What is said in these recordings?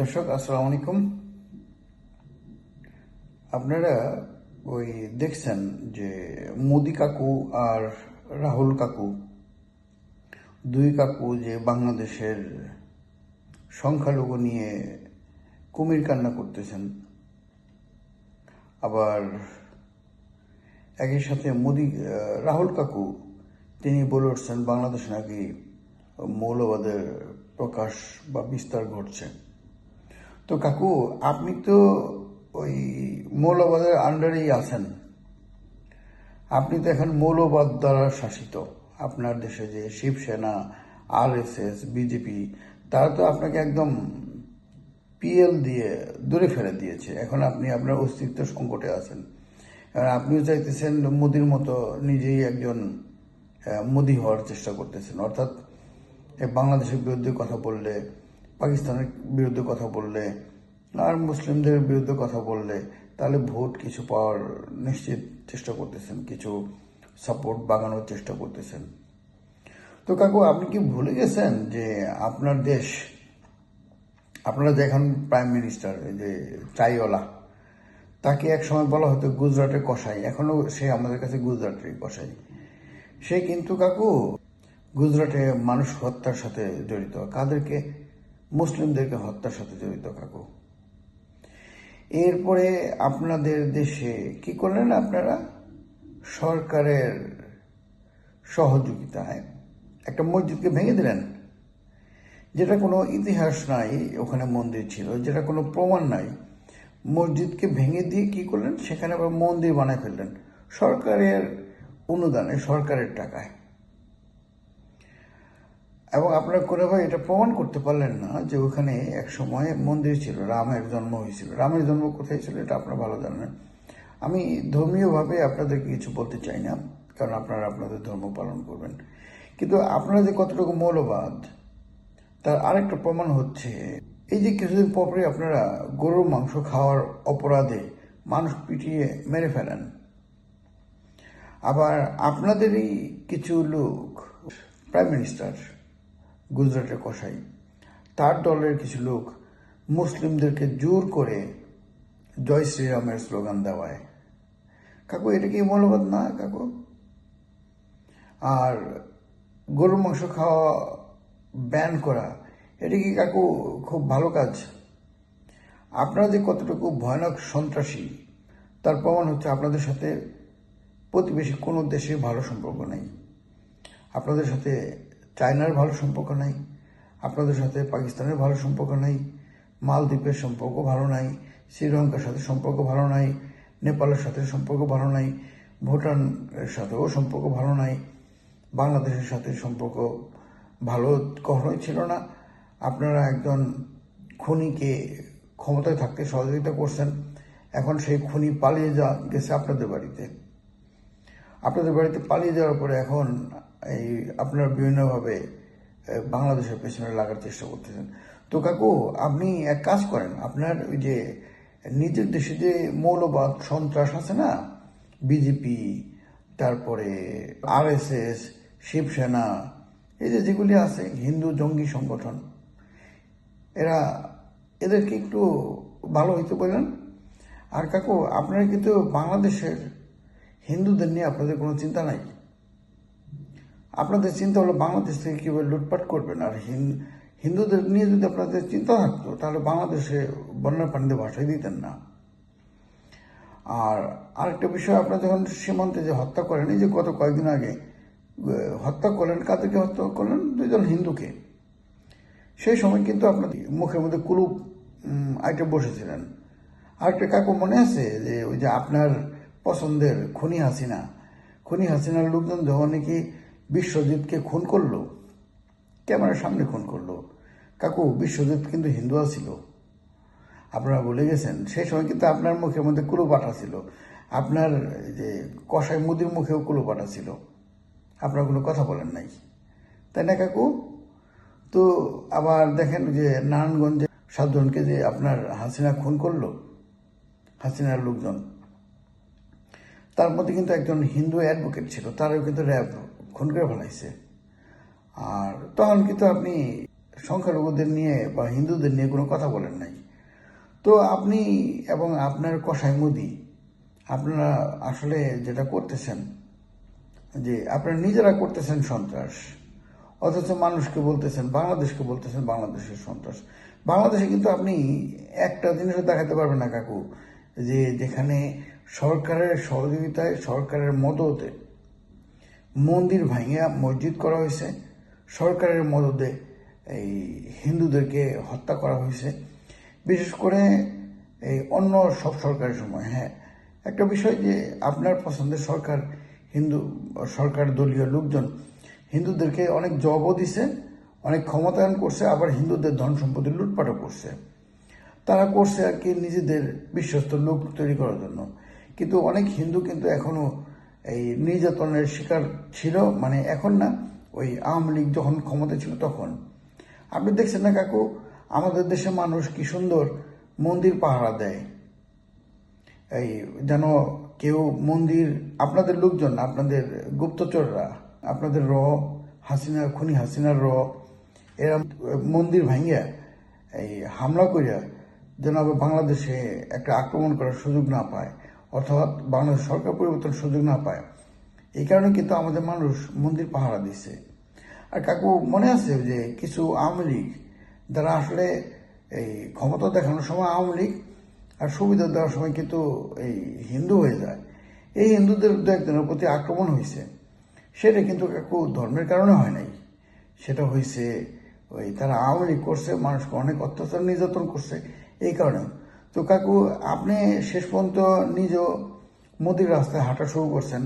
দর্শক, আসসালামু আলাইকুম। আপনারা ওই দেখছেন যে মোদি কাকু আর রাহুল কাকু, দুই কাকু যে বাংলাদেশের সংখ্যালঘু নিয়ে কুমির কান্না করতেছেন। আবার একই সাথে মোদি, রাহুল কাকু, তিনি বলে উঠছেন, বাংলাদেশ নাকি মৌলবাদের প্রকাশ বা বিস্তার ঘটছে। তো কাকু, আপনি তো ওই মৌলবাদের আন্ডারেই আছেন। আপনি তো এখন মৌলবাদ দ্বারা শাসিত। আপনার দেশে যে Shiv Sena R S S BJP তারা তো আপনাকে একদম পিএল দিয়ে দূরে ফেলে দিয়েছে। এখন আপনি আপনার অস্তিত্ব সংকটে আছেন। আর আপনিও চাইতেছেন মোদির মতো নিজেই একজন মোদি হওয়ার চেষ্টা করতেছেন। অর্থাৎ বাংলাদেশের বিরুদ্ধে কথা বললে পাকিস্তানের বিরুদ্ধে কথা বললে, আর মুসলিমদের বিরুদ্ধে কথা বললে, তাহলে ভোট কিছু পাওয়ার নিশ্চিত চেষ্টা করতেছেন, কিছু সাপোর্ট বাগানোর চেষ্টা করতেছেন। তো কাকু, আপনি কি ভুলে গেছেন যে আপনার দেশ, আপনারা যে এখন প্রাইম মিনিস্টার যে চাইওয়ালা, তাকে এক সময় বলা হতো গুজরাটের কসাই, এখনও সে আমাদের কাছে গুজরাটের কসাই। সে কিন্তু কাকু, গুজরাটে মানুষ হত্যার সাথে জড়িত। কাদেরকে মুসলিমদেরকে হত্যার সাথে জড়িত কাকু এরপরে আপনাদের দেশে কি করলেন আপনারা? সরকারের সহযোগিতায় একটা মসজিদকে ভেঙে দিলেন। যেটা কোনো ইতিহাস নাই, ওখানে মন্দির ছিল। যেটা কোনো প্রমাণ নাই। মসজিদকে ভেঙে দিয়ে কি করলেন? সেখানে আবার মন্দির বানায় ফেললেন। সরকারের অনুদানে, সরকারের টাকায়। এবং আপনারা করে ভাই এটা প্রমাণ করতে পারলেন না যে ওখানে এক সময় মন্দির ছিল, রামের জন্ম হয়েছিল। রামের জন্ম কোথায় ছিল এটা আপনারা ভালো জানেন। আমি ধর্মীয়ভাবে আপনাদেরকে কিছু বলতে চাই না, কারণ আপনারা আপনাদের ধর্ম পালন করবেন। কিন্তু আপনারা যে কতটুকু মৌলবাদ, তার আরেকটা প্রমাণ হচ্ছে, এই যে কিছুদিন পরে আপনারা গরুর মাংস খাওয়ার অপরাধে মানুষ পিটিয়ে মেরে ফেলেন। আবার আপনাদেরই কিছু লোক, প্রাইম মিনিস্টার গুজরাটের কসাই। তার দলের কিছু লোক মুসলিমদেরকে জোর করে জয় শ্রীরামের স্লোগান দেওয়ায়। কাকু, এটা কি মৌলবাদ? না কাকু। আর গরুর মাংস খাওয়া ব্যান করা, এটা কি কাকু খুব ভালো কাজ? আপনারা যে কতটুকু ভয়ানক সন্ত্রাসী, তার প্রমাণ হচ্ছে আপনাদের সাথে প্রতিবেশী কোনো দেশে ভালো সম্পর্ক নেই। আপনাদের সাথে চায়নার ভালো সম্পর্ক নাই, আপনাদের সাথে পাকিস্তানের ভালো সম্পর্ক নাই, মালদ্বীপের সম্পর্ক ভালো নাই, শ্রীলঙ্কার সাথে সম্পর্ক ভালো নাই, নেপালের সাথে সম্পর্ক ভালো নাই, ভুটানের সাথেও সম্পর্ক ভালো নাই, বাংলাদেশের সাথে সম্পর্ক ভালো কখনোই ছিল না। আপনারা একজন খুনিকে ক্ষমতায় থাকতে সহযোগিতা করছেন, এখন সেই খুনি পালিয়ে যা গেছে আপনাদের বাড়িতে। আপনাদের বাড়িতে পালিয়ে যাওয়ার পরে এখন এই আপনারা বিভিন্নভাবে বাংলাদেশের পেছনে লাগার চেষ্টা করতেছেন। তো কাকু, আপনি এক কাজ করেন, আপনার ওই যে নিজের দেশে যে মৌলবাদ, সন্ত্রাস আছে না, বিজেপি, তারপরে আরএসএস, শিবসেনা, এই যে যেগুলি আছে, হিন্দু জঙ্গি সংগঠন, এরা এদেরকে একটু ভালো হইতে বললেন আর কাকু, আপনারা কিন্তু বাংলাদেশের হিন্দুদের নিয়ে আপনাদের কোনো চিন্তা নাই? আপনাদের চিন্তা হলো বাংলাদেশ থেকে কীভাবে লুটপাট করবেন? আর হিন- হিন্দুদের নিয়ে যদি আপনাদের চিন্তা থাকতো, তাহলে বাংলাদেশে বন্যার পানিতে ভাসাই দিতেন না। আর আরেকটা বিষয়, আপনারা যখন সীমান্তে যে হত্যা করেন, এই যে গত কয়েকদিন আগে হত্যা করলেন, কাদেরকে হত্যা করলেন? দুজন হিন্দুকে। সেই সময় কিন্তু আপনাদের মুখের মধ্যে কুলুপ আইটেম বসেছিলেন। আরেকটা কাকু মনে আছে যে, ওই যে আপনার পছন্দের খুনি হাসিনা, খুনি হাসিনার লোকজন যখন নাকি বিশ্বজিৎকে খুন করল? ক্যামেরার সামনে খুন করল। কাকু, বিশ্বজিৎ কিন্তু হিন্দু ছিল আপনারা বলে গেছেন সেই সময় কিন্তু আপনার মুখের মধ্যে কুলো কুলোপাটা ছিল। আপনার যে কষাই মুদির মুখেও কুলো কুলোপাটা ছিল। আপনারা কোনো কথা বলেন নাই। তাই না, কাকু? তো আবার দেখেন যে নারায়ণগঞ্জে সাতজনকে যে আপনার হাসিনা খুন করল, হাসিনার লোকজন, তার মধ্যে কিন্তু একজন হিন্দু অ্যাডভোকেট ছিল, তারও কিন্তু র্যাব খুন করে ফেলাইছে। আর তখন কিন্তু আপনি সংখ্যালঘুদের নিয়ে বা হিন্দুদের নিয়ে কোনো কথা বলেন নাই। তো আপনি এবং আপনার কসাই মোদি, আপনারা আসলে যেটা করতেছেন, যে আপনারা নিজেরা করতেছেন সন্ত্রাস, অথচ মানুষকে বলতেছেন, বাংলাদেশকে বলতেছেন বাংলাদেশের সন্ত্রাস। বাংলাদেশে কিন্তু আপনি একটা জিনিসও দেখাতে পারবেন না কাকু, যে যেখানে সরকারের সহযোগিতায় সরকারের মদতে মন্দির ভাঙিয়া মসজিদ করা হয়েছে। সরকারের মদতে এই হিন্দুদেরকে হত্যা করা হয়েছে। বিশেষ করে এই অন্য সব সরকারের সময় হ্যাঁ। একটা বিষয় যে আপনার পছন্দের সরকার হিন্দু, সরকার দলীয় লোকজন হিন্দুদেরকে অনেক জবও দিছে, অনেক ক্ষমতায়ন করছে, আবার হিন্দুদের ধন সম্পত্তি লুটপাটও করছে। তারা করছে আর কি নিজেদের বিশ্বস্ত লোক তৈরি করার জন্য। কিন্তু অনেক হিন্দু কিন্তু এখনও এই নির্যাতনের শিকার ছিল মানে এখন না, ওই আওয়ামী লীগ যখন ক্ষমতা ছিল তখন। আপনি দেখছেন না কাকু? আমাদের দেশে মানুষ কি সুন্দর মন্দির পাহারা দেয়। এই যেন কেউ মন্দির, আপনাদের লোকজন আপনাদের গুপ্তচররা, আপনাদের র, হাসিনা, খুনি হাসিনার র, এরা মন্দির ভাঙিয়া এই হামলা করিয়া যেন আবার বাংলাদেশে একটা আক্রমণ করার সুযোগ না পায়। অর্থাৎ বাংলাদেশ সরকার পরিবর্তন সুযোগ না পায়। এই কারণে কিন্তু আমাদের মানুষ মন্দির পাহারা দিছে। আর কাকু, মনে আছে যে কিছু আওয়ামী লীগ যারা আসলে এই ক্ষমতা দেখানোর সময় আওয়ামী লীগ আর সুবিধা দেওয়ার সময় কিন্তু এই হিন্দু হয়ে যায়। এই হিন্দুদের দু একজনের প্রতি আক্রমণ হয়েছে। সেটা কিন্তু কাকু ধর্মের কারণে হয় নাই। সেটা হয়েছে ওই তারা আওয়ামী লীগ করছে, মানুষকে অনেক অত্যাচার নির্যাতন করছে। এই কারণে তো কাকু, আপনি শেষ পর্যন্ত নিজেও মোদির রাস্তায় হাঁটা শুরু করছেন।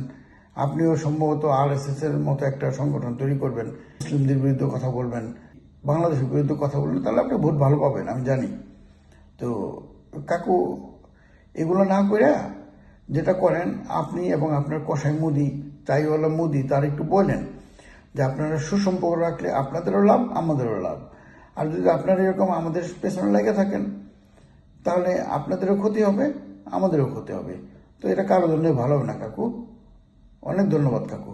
আপনিও সম্ভবত আর এর মতো একটা সংগঠন তৈরি করবেন। মুসলিমদের বিরুদ্ধে কথা বলবেন, বাংলাদেশের বিরুদ্ধে কথা বলবেন, তাহলে আপনি ভোট ভালো পাবেন, আমি জানি। তো কাকু, এগুলো না করে যেটা করেন, আপনি এবং আপনার কষাই মুদি চাইওয়ালা মুদি, তার একটু বলেন, যে আপনারা সুসম্পর্ক রাখলে আপনাদেরও লাভ, আমাদেরও লাভ। আর যদি আপনারা এরকম আমাদের পেছনে লেগে থাকেন তাহলে আপনাদেরও ক্ষতি হবে, আমাদেরও ক্ষতি হবে। তো এটা কারোর জন্য ভালো হবে না, কাকু। অনেক ধন্যবাদ, কাকু।